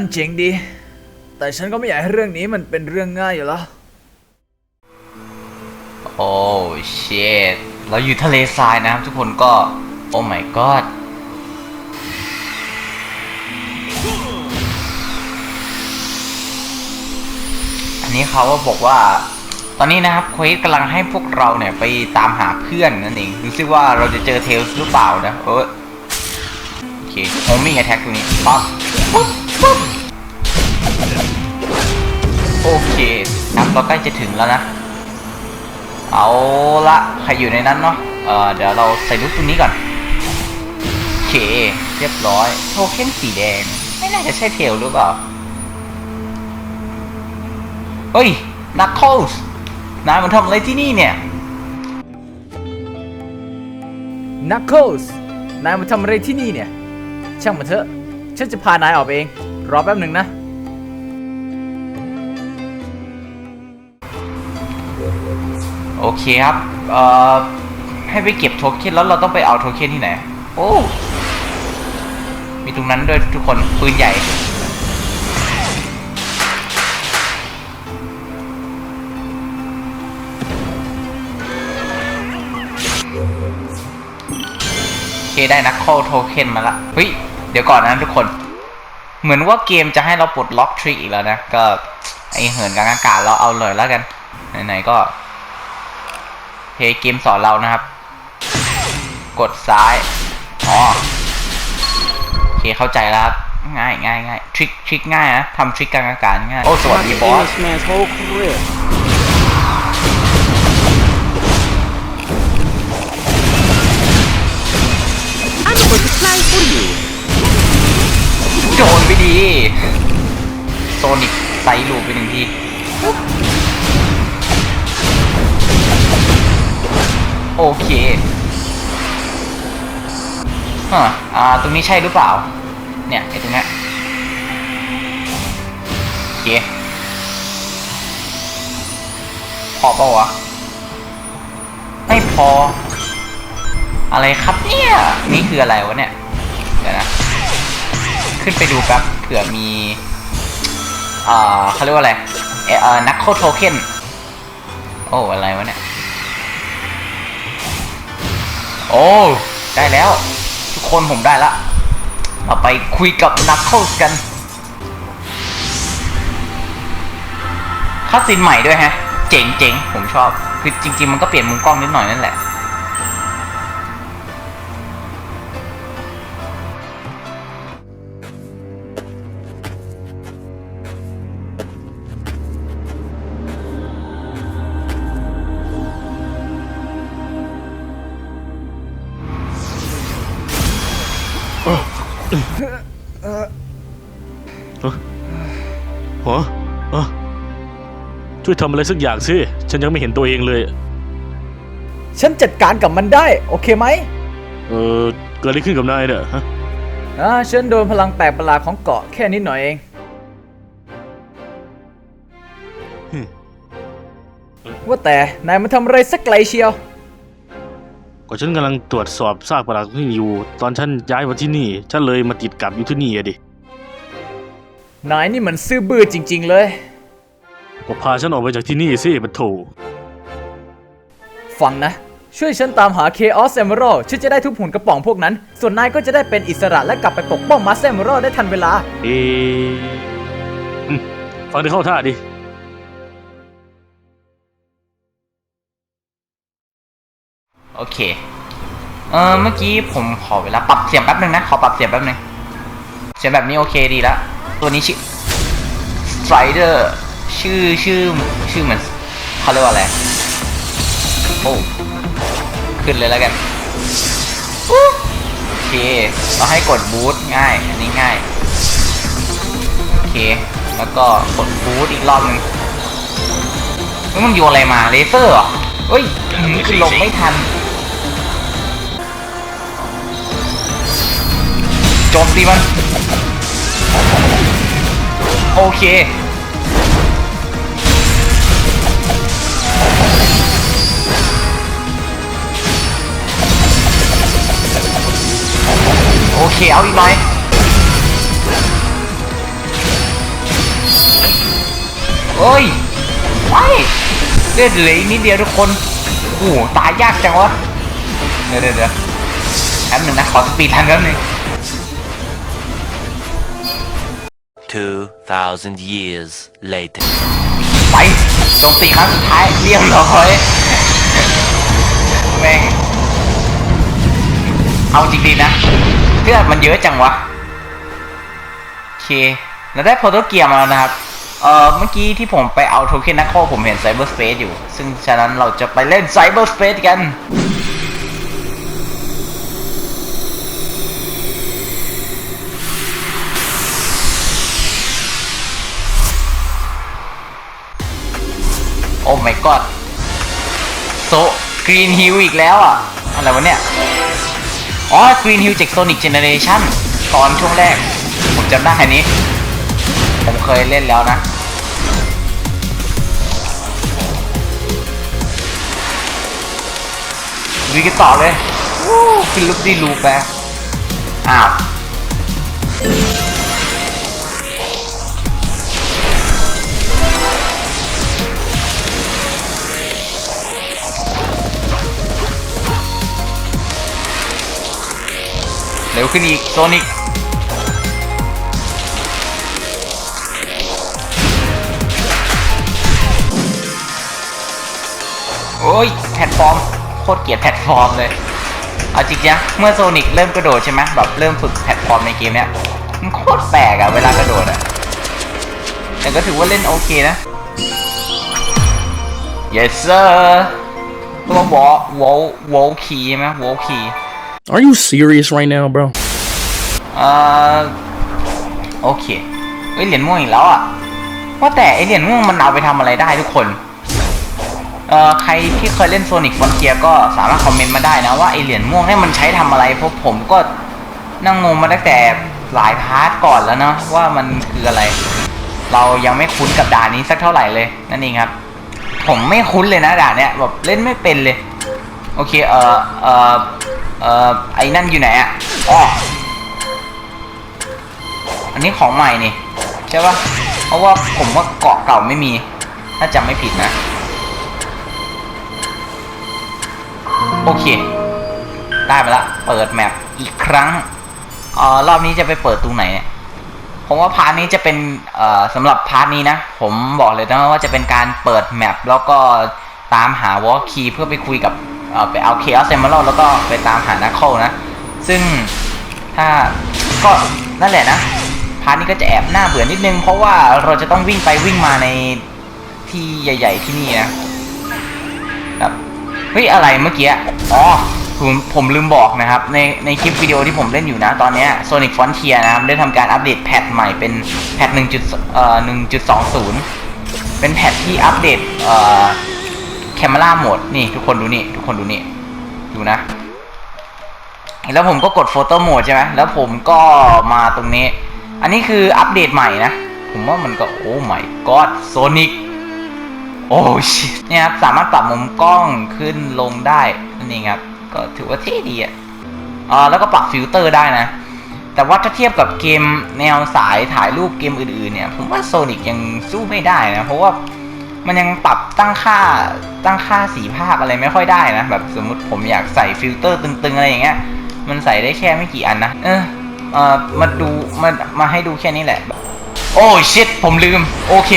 นั่นเจ๋งดี แต่ฉันก็ไม่อยากให้เรื่องนี้มันเป็นเรื่องง่ายอยู่แล้ว โอ้เชดเราอยู่ทะเลทรายนะครับทุกคนก็ โอ้ my god อันนี้เขาก็บอกว่า ตอนนี้นะครับเควสกำลังให้พวกเราเนี่ยไปตามหาเพื่อนนั่นเองดูซิว่าเราจะเจอเทลส์หรือเปล่านะเออโอเคโฮมิ่งแอทแทกตรงนี้ปั๊บปุ๊บปุ๊บ โอเคครับเราใกล้จะถึงแล้วนะ เอาละใครอยู่ในนั้นเนาะเออเดี๋ยวเราใส่ลูกตรงนี้ก่อนโอเค เรียบร้อย โทเค็นสีแดง ไม่น่าจะใช่เทลหรือเปล่าเฮ้ยนักโคสนายมันทำอะไรที่นี่เนี่ยนัก l สนายมาทำอะไรที่นี่เนี่ย ช่างมันเถอะ ฉันจะพานายออกไปเอง รอแป๊บหนึ่งนะ โอเคครับ เอ่อ ให้ไปเก็บโทเค็นแล้วเราต้องไปเอาโทเค็นที่ไหน โอ้ มีตรงนั้นด้วยทุกคน ปืนใหญ่ โอเคได้นักเข้าโทเค็นมาละ เฮ้ย เดี๋ยวก่อนนะทุกคน เหมือนว่าเกมจะให้เราปลดล็อกทริกอีกแล้วนะ ก็ไอเหินกลางอากาศเราเอาเลยแล้วกัน ไหนๆก็ เพลย์เกมสอนเรานะครับ กดซ้ายอ๋อโอเคเข้าใจแล้วครับง่ายง่ายง่ายทริคทริคง่ายนะทำทริคกลางอากาศง่ายโอ้สวัสดีบอส This man's whole career. I'm going to fly for you. โดนไปดีโซนิกไซลูปไปหนึ่งที โอเคฮะอ่า ตรงนี้ใช่หรือเปล่า เนี่ยไอ้ตรงเนี้ยโอเคพอปล่าวะ ไม่พอ อะไรครับเนี่ย นี่คืออะไรวะเนี่ย เดี๋ยวนะ ขึ้นไปดูแป๊บเผื่อมี อ่าเขาเรียกว่าอะไร เอ่อเอ่อนักโคโทเค็นโอ้ อะไรวะเนี่ย โอ้ได้แล้ว ทุกคนผมได้ละเราไปคุยกับนักโทษกันคัสซินใหม่ด้วยฮะ เจ๋งเจ๋งผมชอบ คือจริง ๆ มันก็เปลี่ยนมุมกล้องนิดหน่อยนั่นแหละ ฮะอะช่วยทำอะไรสักอย่างสิ ฉันยังไม่เห็นตัวเองเลย ฉันจัดการกับมันได้ โอเคไหมเออเกิดอะไรขึ้นกับนายเนี่ยฮะอ่าฉันโดนพลังแปลกประหลาดของเกาะแค่นิดหน่อยเอง ว่าแต่นายมาทำอะไรสักไกลเชียว ก็ฉันกำลังตรวจสอบซากปรักที่อยู่ ตอนฉันย้ายมาที่นี่ ฉันเลยมาติดกับอยู่ที่นี่อะดิ นายนี่มันซื่อบื้อจริง ๆ เลย ก็พาฉันออกไปจากที่นี่สิมันโถฟังนะ ช่วยฉันตามหา Chaos Emerald ฉันจะได้ทุบหุ่นกระป๋องพวกนั้น ส่วนนายก็จะได้เป็นอิสระและกลับไปปกป้อง Master Emerald ได้ทันเวลา เอะอืมฟังได้เข้าท่าดิ โอเค เออเมื่อกี้ผมขอเวลาปรับเสียงแป๊บนึงนะ ขอปรับเสียงแป๊บนึง เสียงแบบนี้โอเคดีแล้ว ตัวนี้ชื่อ Strider ชื่อชื่อชื่อเหมือนเขาเรียกว่าอะไรโอ้ขึ้นเลยแล้วกันโอเคเราให้กดบูทง่ายอันนี้ง่ายโอเค แล้วก็กดบูทอีกรอบหนึงเฮ้ยมันโยนอะไรมาเลเซอร์เหรอเฮ้ยขึ้นลงไม่ทันโจมตีมัน โอเค โอเค เอาอีกหน่อยเอ้ยไม่เลือดเหลืออีกนิดเดียวทุกคนโอ้โหตายยากจังวะ เดี๋ยวเดี๋ยวแป๊บหนึ่งนะ ขอสปีดทันแป๊บหนึง 2,000 years later. ไปโจมตีครั้งสุดท้ายเรียบร้อยแม่งเอาจริงๆนะเลือดมันเยอะจังวะโอเคเราได้โปรโตเกียร์มาแล้วนะครับเอ่อเมื่อกี้ที่ผมไปเอาโทเค็นนักโคผมเห็นไซเบอร์สเปซอยู่ ซึ่งฉะนั้นเราจะไปเล่นไซเบอร์สเปซกัน โซกรีนฮิลอีกแล้วอะ อะไรวะเนี่ย อ๋อกรีนฮิลจากโซนิ c เจเนเรชั่นตอนช่วงแรก ผมจำได้อันนี้ ผมเคยเล่นแล้วนะวีกันต่อเลยวู้ขึ้นลุกดีลูปไปอ้าว ขึ้นอีก โซนิกโอ้ย แพลตฟอร์ม โคตรเกลียดแพลตฟอร์มเลย เอาจริงนะเมื่อโซนิกเริ่มกระโดดใช่ไหมแบบเริ่มฝึกแพลตฟอร์มในเกมเนี้ยมันโคตรแปลกอะเวลากระโดดอะแต่ก็ถือว่าเล่นโอเคนะ yes sir ตัววอลวอลวอลคีใช่ไหมวอลคี Are you serious right now, bro? เออโอเคเอ้ยเหรียญม่วงอีกแล้วอะว่าแต่ไอเหรียญม่วงมันเอาไปทำอะไรได้ทุกคนเอ่อใครที่เคยเล่นโซนิ c ฟอนเทียก็สามารถคอมเมนต์มาได้นะว่าไอเหรียญม่วงเนี่ยมันใช้ทำอะไรเพราะผมก็นั่งงงมาตั้งแต่หลายพาร์ทก่อนแล้วเนาะว่ามันคืออะไร เรายังไม่คุ้นกับด่านนี้สักเท่าไหร่เลยนั่นเองครับ ผมไม่คุ้นเลยนะด่านเนี้ยแบบเล่นไม่เป็นเลย โอเคเอ่อเอ่อเอ่อไอ้นั่นอยู่ไหนอะอ๋อ นนี้ของใหม่นี่ใช่ปะเพราะว่าผมว่าเกาะเก่าไม่มี ถ้าจำไม่ผิดนะ โอเค ได้มาละ เปิดแมปอีกครั้งเอ่อรอบนี้จะไปเปิดตรงไหนเนี่ยผมว่าพาร์ทนี้จะเป็นเอ่อสำหรับพาร์ทนี้นะ ผมบอกเลยนะว่าจะเป็นการเปิดแมปแล้วก็ตามหาวอลคีเพื่อไปคุยกับเอ่อไปเอาเคออสเซมเมอร์แล้วก็ไปตามหานักเข้านะ ซึ่งถ้าก็นั่นแหละนะาร์ทนี้ก็จะแอบหน้าเบื่อนิดนึง เพราะว่าเราจะต้องวิ่งไปวิ่งมาในที่ใหญ่ ๆ ที่นี่นะครับเฮ้ยอะไรเมื่อกี้อ๋อผมผมลืมบอกนะครับ ในในคลิปวิดีโอที่ผมเล่นอยู่นะตอนนี้ Sonic Frontier นะครับ ได้ทำการอัปเดตแพทใหม่เป็นแพท1จุดเอ่อ1.20 เป็นแพทที่อัปเดตเอ่อ Camera Mode นี่ทุกคนดูนี่ ทุกคนดูนี่ ดูนะ แล้วผมก็กดโฟโต้โหมดใช่ไหมแล้วผมก็มาตรงนี้ อันนี้คืออัปเดตใหม่นะ ผมว่ามันก็โอ้ my god Sonic โอ้ชิเนี่ยครับ สามารถปรับมุมกล้องขึ้นลงได้นั่นเองครับ ก็ถือว่าเท่ดีอะอ่าแล้วก็ปรับฟิลเตอร์ได้นะ แต่ว่าถ้าเทียบกับเกมแนวสายถ่ายรูปเกมอื่นๆเนี่ย ผมว่าโซนิกยังสู้ไม่ได้นะ เพราะว่ามันยังปรับตั้งค่าตั้งค่าสีภาพอะไรไม่ค่อยได้นะ แบบสมมติผมอยากใส่ฟิลเตอร์ตึงๆ อะไรอย่างเงี้ย มันใส่ได้แค่ไม่กี่อันนะ เออ เออมาดูมามาให้ดูแค่นี้แหละ โอ้ชิตผมลืม โอเค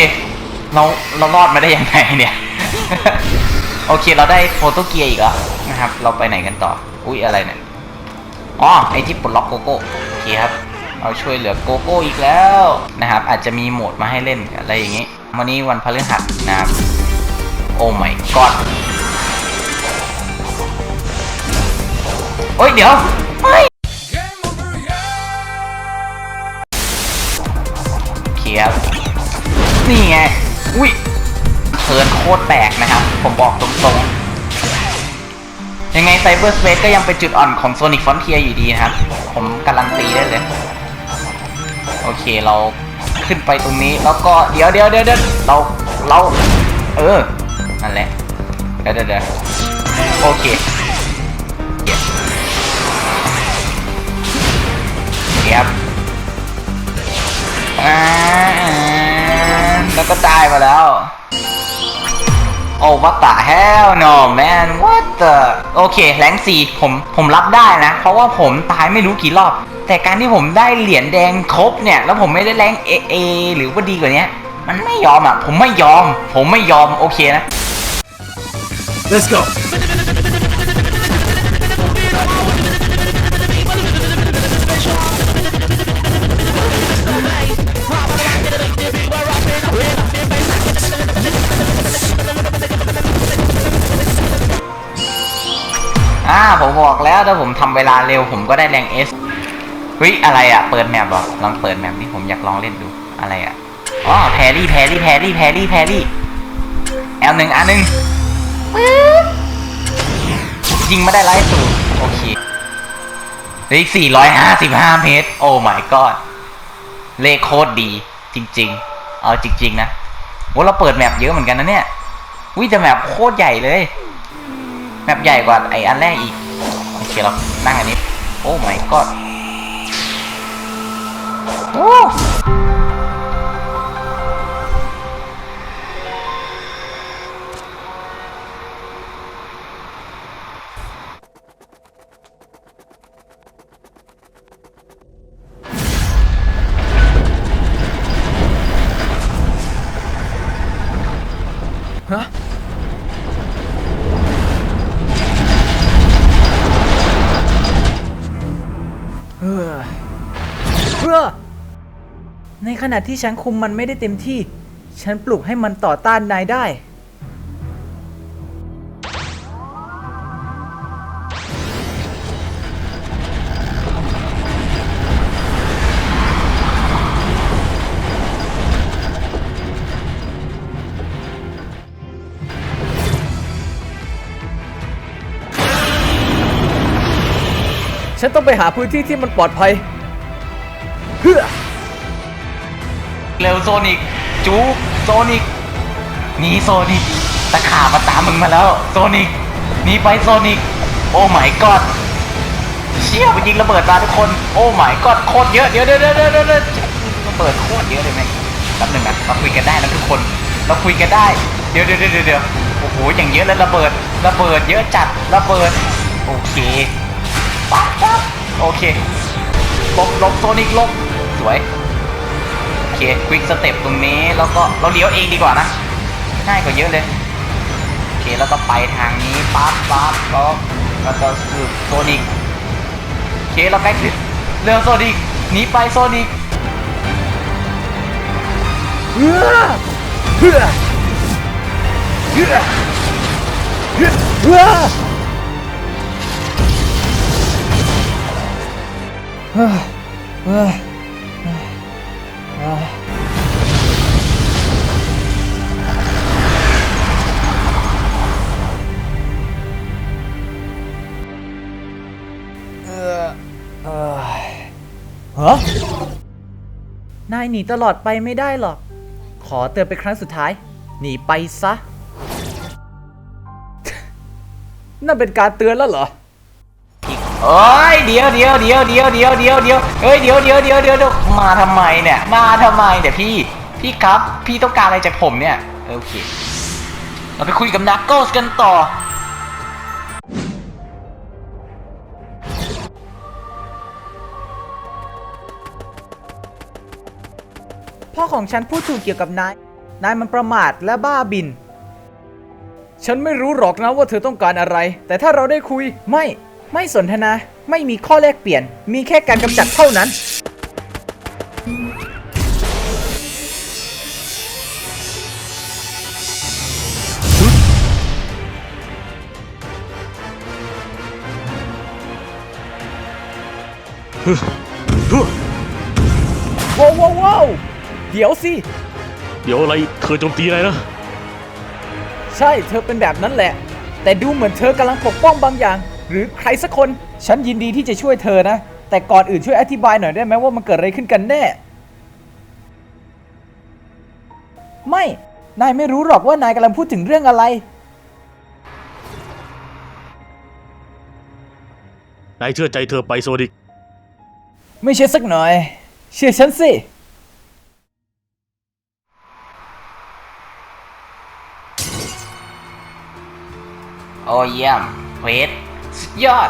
เราเรารอดมาได้ยังไงเนี่ย โอเคเราได้โฟโตเกียร์อีกแล้วนะครับ เราไปไหนกันต่อ อุ้ยอะไรเนี่ยอ๋อไอที่ปลดล็อกโกโก้โอเคครับเราช่วยเหลือโกโก้อีกแล้วนะครับ อาจจะมีโหมดมาให้เล่นอะไรอย่างงี้วันนี้วันพฤหัสนะครับ โอ้ my god โอ้ยเดี๋ยวไม่ ครับ นี่ไง อุ้ยเทินโคตรแปลกนะครับ ผมบอกตรงๆ ยังไงไซเบอร์สเปซก็ยังเป็นจุดอ่อนของ Sonic Frontier อยู่ดีนะครับ ผมการันตีได้เลย โอเคเราขึ้นไปตรงนี้แล้วก็เดี๋ยวเดี๋ยวเดี๋ยวเราเรา เออ นั่นแหละ เดี๋ยวเดี๋ยวเดี๋ยวโอเคครับ อ่าแล้วก็ได้มาแล้ว โอ้ what the hell no man what the โอเคแรงสี่ผมผมรับได้นะ เพราะว่าผมตายไม่รู้กี่รอบ แต่การที่ผมได้เหรียญแดงครบเนี่ย แล้วผมไม่ได้แรงเอเอหรือว่าดีกว่านี้มันไม่ยอมอะ ผมไม่ยอม ผมไม่ยอม โอเคนะ Let's go. ผมบอกแล้วถ้าผมทำเวลาเร็วผมก็ได้แรงเอสเฮ้ยอะไรอะ เปิดแมปหรอลองเปิดแมปนี่ผมอยากลองเล่นดูอะไรอะอ๋อแพรรี่แพรรี่แพรรี่แพรรี่แพรรี่แอลหนึ่งอันหนึ่งยิงไม่ได้ไล่สูตรโอเคเฮ้ยสี่ร้อยห้าสิบห้าเมตร โอ้ my god เลขโคตรดี จริง ๆ เอาจริง ๆ นะโหเราเปิดแมปเยอะเหมือนกันนะเนี่ยวิแต่แมปโคตรใหญ่เลย แมปใหญ่กว่าไออันแรกอีก เคเรานั่งอันนี้ โอ้ my god โอ้ เออในขณะที่ฉันคุมมันไม่ได้เต็มที่ ฉันปลุกให้มันต่อต้านนายได้ ฉันต้องไปหาพื้นที่ที่มันปลอดภัย เร็วโซนิกจูโซนิกหนีโซนิกตะขาบมาตามมึงมาแล้วโซนิกหนีไปโซนิกโอ้ my god เชี่ยมันยิงระเบิดมาทุกคน โอ้ my god โคตรเยอะเดี๋ยวเดี๋ยวเดี๋ยวเดี๋ยวระเบิดโคตรเยอะเลยแม่งแป๊บหนึงนะเราคุยกันได้นะทุกคน เราคุยกันได้ เดี๋ยวเดี๋ยวเดี๋ยวเดี๋ยวโอ้โหอย่างเยอะเลยระเบิด ระเบิดเยอะจัดระเบิดโอเคปั๊บปั๊บโอเคหลบหลบโซนิกหลบ วยโอเคควิกสเต็ปตรงนี้แล้วก็เราเลี้ยวเองดีกว่านะง่ายกว่าเยอะเลยโอเคแล้วก็ไปทางนี้ปั๊บปั๊บแล้วแล้วก็คือโซนิกโอเคเราใกล้ถึงเร็วโซนิกหนีไปโซนิกเพื่อเพื่อเพื่อเพื่อเพื่อเฮ้ย เฮ้ยเฮ้ยเอ่อเออฮะนายหนีตลอดไปไม่ได้หรอก ขอเตือนเป็นครั้งสุดท้าย หนีไปซะ นั่นเป็นการเตือนแล้วเหรอ เอ้ยเดี๋ยวเดี๋ยวเดี๋ยวเดี๋ยวเดี๋ยวเดี๋ยวเดี๋ยวเฮ้ยเดี๋ยวเดี๋ยวเดี๋ยวเดี๋ยวเดี๋ยวมาทำไมเนี่ย มาทำไมเนี่ยพี่ พี่ครับ พี่ต้องการอะไรจากผมเนี่ย โอเค เราไปคุยกับนักโกสกันต่อ พ่อของฉันพูดถูกเกี่ยวกับนาย นายมันประมาทและบ้าบิน ฉันไม่รู้หรอกนะว่าเธอต้องการอะไร แต่ถ้าเราได้คุย ไม่ ไม่สนทนา ไม่มีข้อแลกเปลี่ยน มีแค่การกำจัดเท่านั้นว้าวว้าวว้าวเดี๋ยวสิ เดี๋ยวอะไรเธอโจมตีอะไรนะ ใช่ เธอเป็นแบบนั้นแหละ แต่ดูเหมือนเธอกำลังปกป้องบางอย่าง หรือใครสักคนฉันยินดีที่จะช่วยเธอนะ แต่ก่อนอื่นช่วยอธิบายหน่อยได้ไหมว่ามันเกิดอะไรขึ้นกันแน่ ไม่ นายไม่รู้หรอกว่านายกำลังพูดถึงเรื่องอะไร นายเชื่อใจเธอไปโซดิก ไม่เชื่อสักหน่อย เชื่อฉันสิ โอเยี่ยมเวท ยอด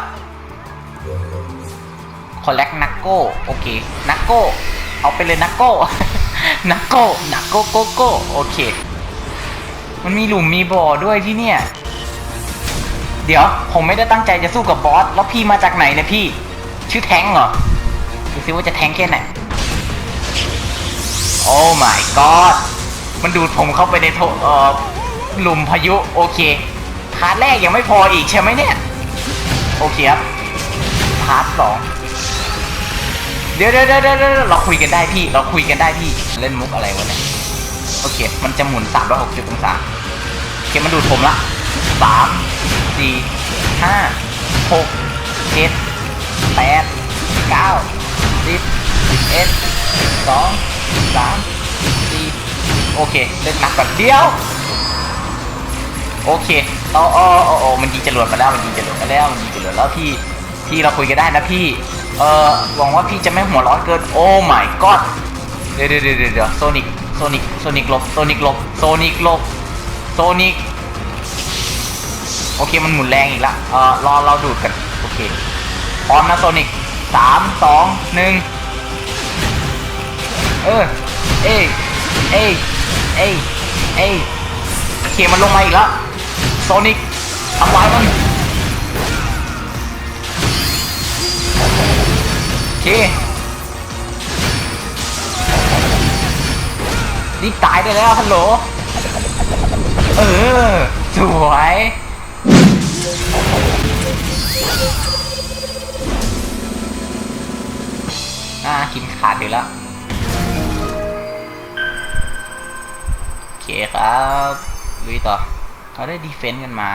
คอลเลกนักโก้โอเคนักโก้เอาไปเลยนักโก้นักโก้นักโก้โกโก้โอเค มันมีหลุมมีบ่อด้วยที่เนี่ย เดี๋ยวผมไม่ได้ตั้งใจจะสู้กับบอสแล้วพี่มาจากไหนเนี่ยพี่ ชื่อแทงเหรอดูซิว่าจะแทงแค่ไหนโอ้ my god มันดูดผมเข้าไปในโถเอ่อหลุมพายุโอเคพาร์ทแรกยังไม่พออีกใช่ไหมเนี่ย โอเคครับพาร์ทสองเดี๋ยวเดี๋ยวเดี๋ยวเดี๋ยวเราคุยกันได้พี่เราคุยกันได้พี่เล่นมุกอะไรวะเนี่ยโอเค มันจะหมุน360อยหกองศาโอเคมันดูดผมละสามสี่ห้าหกเจ็ดแปดเก้าสิบสิบเอ็ดสิบสองสามสี่โอเค เล่นนักก่อนเดียว โอเคเอออ๋ออ๋ออมันยิงจรวดมาแล้วมันยิงจรวดมาแล้วมันยิงจรวดแล้วพี่พี่เราคุยกันได้นะพี่เออหวังว่าพี่จะไม่หัวร้อนเกินโอ้ my god เดี๋ยวเดี๋ยวเดี๋ยวเดี๋ยวโซนิกโซนิกโซนิกลบโซนิกลบโซนิกลบโซนิกโอเคมันหมุนแรงอีกละเออรอเราดูดกันโอเคพร้อมนะโซนิกสามสองหนึ่งเออเอ้ยเอ้ยเอ้ยเอ้ยโอเคมันลงมาอีกแล้ว โซนิกทำลายมันโอเคนี่ตายได้แล้วฮัลโหล เออ สวยน่า กินขาดอยู่แล้วโอเคครับลุยต่อ เราได้ดีเฟนต์กันมา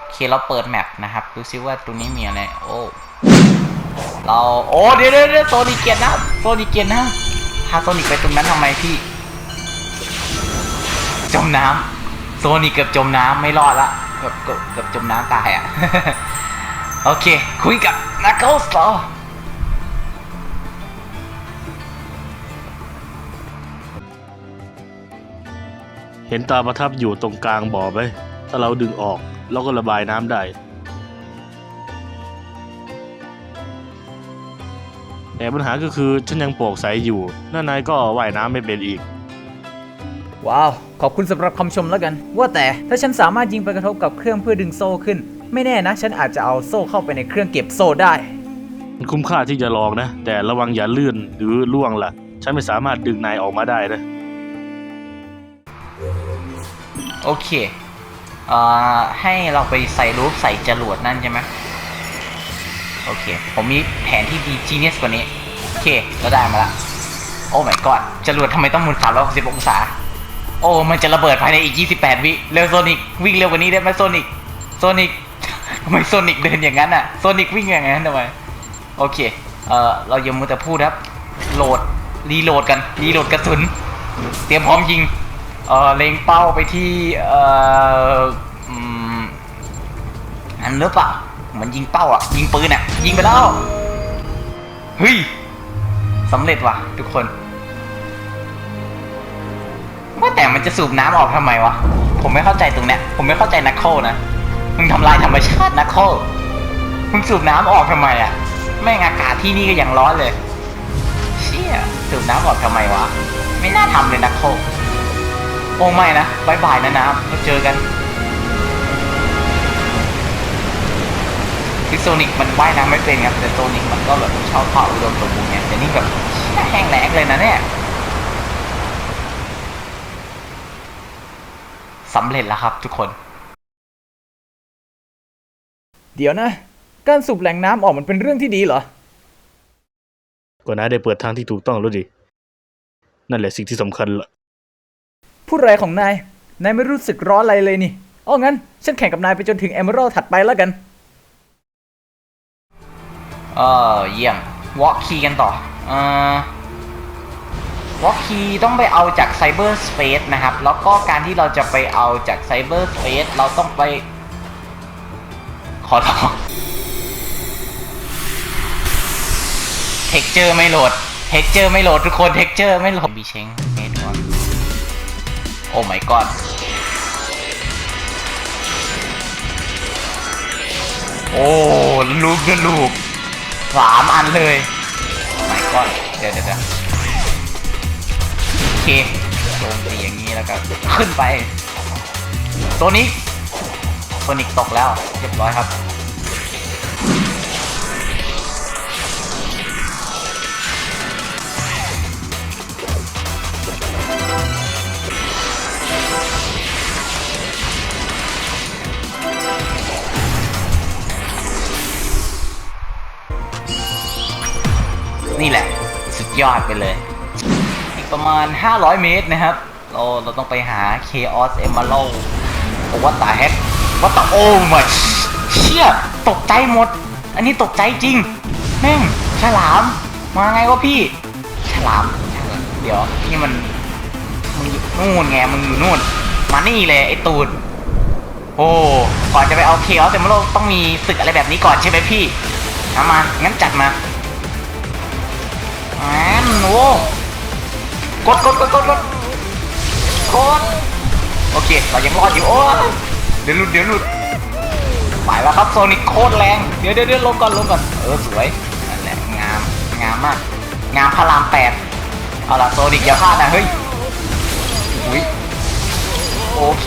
โอเคเราเปิดแมปนะครับ ดูซิว่าตรงนี้มีอะไร โอ้ เรา โอ้เดี๋ยวเดี๋ยวโซนิกเกียนนะโซนิกเกียนนะพาโซนิกไปตรงนั้นทำไมพี่ จมน้ำโซนิกเกือบจมน้ำไม่รอดละเกือบเกือบเกือบจมน้ำตายอะ โอเค คุยกับนักเกิลส์ เห็นตาประทับอยู่ตรงกลางบ่อไหมถ้าเราดึงออกเราก็ระบายน้ำได้ แต่ปัญหาก็คือฉันยังโปร่งใสอยู่นั่นนายก็ว่ายน้ำไม่เป็นอีก ว้าว ขอบคุณสำหรับคำชมแล้วกัน ว่าแต่ถ้าฉันสามารถยิงไปกระทบกับเครื่องเพื่อดึงโซ่ขึ้น ไม่แน่นะ ฉันอาจจะเอาโซ่เข้าไปในเครื่องเก็บโซ่ได้ มันคุ้มค่าที่จะลองนะ แต่ระวังอย่าลื่นหรือล่วงล่ะ ฉันไม่สามารถดึงนายออกมาได้นะ โอเคเอ่อให้เราไปใส่รูปใส่จรวดนั่นใช่ไหมโอเค ผมมีแผนที่ดีจีเนียสกว่านี้ โอเคเราได้มาละ โอ้ my god จรวดทำไมต้องหมุน360องศา โอ้ มันจะระเบิดภายในอีก 28 วิเร็วโซนิกวิ่งเร็วกว่านี้ได้ไหมโซนิกโซนิกทำไมโซนิกเดินอย่างนั้นอะโซนิกวิ่งอย่างนั้นทำไมโอเค เอ่อ เราอย่ามัวแต่พูดครับ โหลด รีโหลดกัน รีโหลดกระสุน เตรียมพร้อมยิง เออเล็งเป้าไปที่เอออืมอันหรือเปล่าเหมือนยิงเป้าอะ ยิงปืนอะ ยิงไปแล้วเฮ้ยสำเร็จว่ะ ทุกคนว่าแต่มันจะสูบน้ำออกทำไมวะ ผมไม่เข้าใจตรงเนี้ย ผมไม่เข้าใจนักโคนะ มึงทำลายธรรมชาตินักโคมึงสูบน้ำออกทำไมอะ แม่งอากาศที่นี่ก็ยังร้อนเลย เชี่ย สูบน้ำออกทำไมวะ ไม่น่าทำเลยนักโค โอ้ไม่นะบายบายนะน้ำเราเจอกันคือโซนิกมันว่ายน้ำไม่เป็นครับแต่โซนิกมันก็แบบชอบเผาอุดมสมบูรณ์ไงแต่นี่แบบแห้งแล้งเลยนะเนี่ยสำเร็จแล้วครับทุกคน เดี๋ยวนะ การสูบแหล่งน้ำออกมันเป็นเรื่องที่ดีเหรอ ก็นาได้เปิดทางที่ถูกต้องแล้วดิ นั่นแหละสิ่งที่สำคัญละ พูดอะไรของนาย นายไม่รู้สึกร้อนอะไรเลยนี่อ้องั้น ฉันแข่งกับนายไปจนถึงเอเมอรัลถัดไปแล้วกัน เออเยี่ยมวอล์กคีกันต่อเอ่อวอล์กคีต้องไปเอาจากไซเบอร์สเปซนะครับ แล้วก็การที่เราจะไปเอาจากไซเบอร์สเปซเราต้องไป ขอร้อเท็กเจอร์ไม่โหลด เท็กเจอร์ไม่โหลดทุกคน เท็กเจอร์ไม่โหลดบีเชง โอ้ไม่กอดโอ้ลูกนะลูกสามอันเลยไม่กอดเดี๋ยวเดี๋ยวโอเคโดนตีอย่างนี้แล้วก็ขึ้นไป ตัวนี้ตัวนิกตกแล้วเรียบร้อยครับ นี่แหละ สุดยอดไปเลย อีกประมาณ 500 เมตรนะครับ เราเราต้องไปหา Chaos Emerald โอ้วัตตาแฮกวัตตาโอ้มาเชี่ยตกใจหมด อันนี้ตกใจจริง แม่ง ฉลาม มาไงวะพี่ ฉลาม เดี๋ยวนี่มันมึงอยู่นู่นไงมึงอยู่นู่น มานี่เลยไอ้ตูด โอ้ก่อนจะไปเอา Chaos Emerald ต้องมีศึกอะไรแบบนี้ก่อนใช่ไหมพี่เอามางั้นจัดมา อนโอ้กดกดกดกดกดกดโอเค เรายังรอดอยู่โอ้เดี๋ยวหลุดเดี๋ยวหลุดไปแล้วครับโซนิคโคตรแรง เดี๋ยวเดี๋ยวเดี๋ยวลงก่อนลงก่อน เออสวยนั่นแหละงาม งามมาก งามพระรามแปดเอาล่ะโซนิคอย่าพลาดนะเฮ้ยอุ้ยโอเค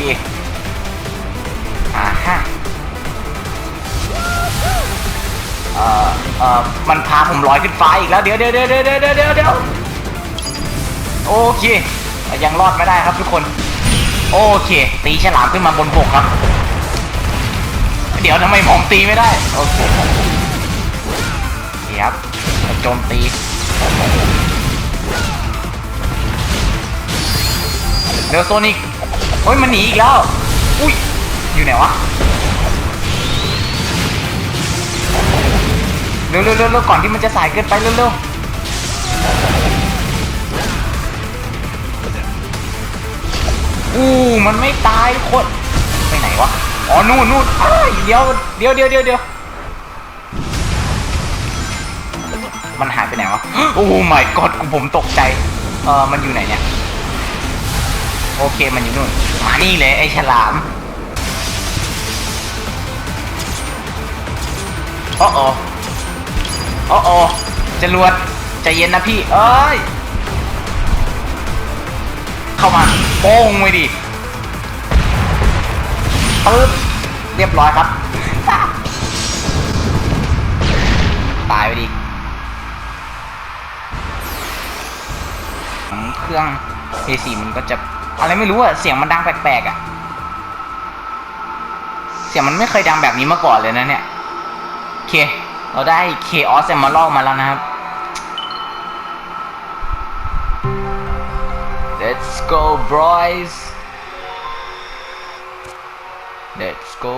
อ่าฮะ อ่อเอ่อมันพาผมลอยขึ้นฟ้าอีกแล้วเดี๋ยวเดี๋ยวเดี๋ยวเดี๋ยวเดี๋ยวเดี๋ยวเดี๋ยวโอเค ยังรอดไม่ได้ครับทุกคน โอเค ตีฉลามขึ้นมาบนบกครับ เดี๋ยวทำไมผมตีไม่ได้โอเคครับโจมตีเดี๋ยวโซนิกโอ้ยมันหนีอีกแล้ว อุ้ยอยู่ไหนวะ เร็วเร็วเร็วก่อนที่มันจะสายเกินไปเร็วเร็วอู้มันไม่ตายคตรไปไหนวะอ๋อนู่นนู่นเดี๋ยวเดี๋ยวเดี๋ยวเดี๋ยวเดี๋ยวมันหายไปไหนวะโอ้ my god กูผมตกใจเออมันอยู่ไหนเนี่ยโอเคมันอยู่นู่นมานี่เลยไอ้ฉลามอ้อ โอ้โอจรวดใจเย็นนะพี่ เอ้ย เข้ามาโป้งไว้ดิปึ๊บเรียบร้อยครับ ตายไปดิเครื่อง P4 มันก็จะ อะไรไม่รู้อะเสียงมันดังแปลกๆอะเสียงมันไม่เคยดังแบบนี้มาก่อนเลยนะเนี่ย โอเค เราได้ Chaos Emerald มาแล้วนะครับ Let's go boys Let's go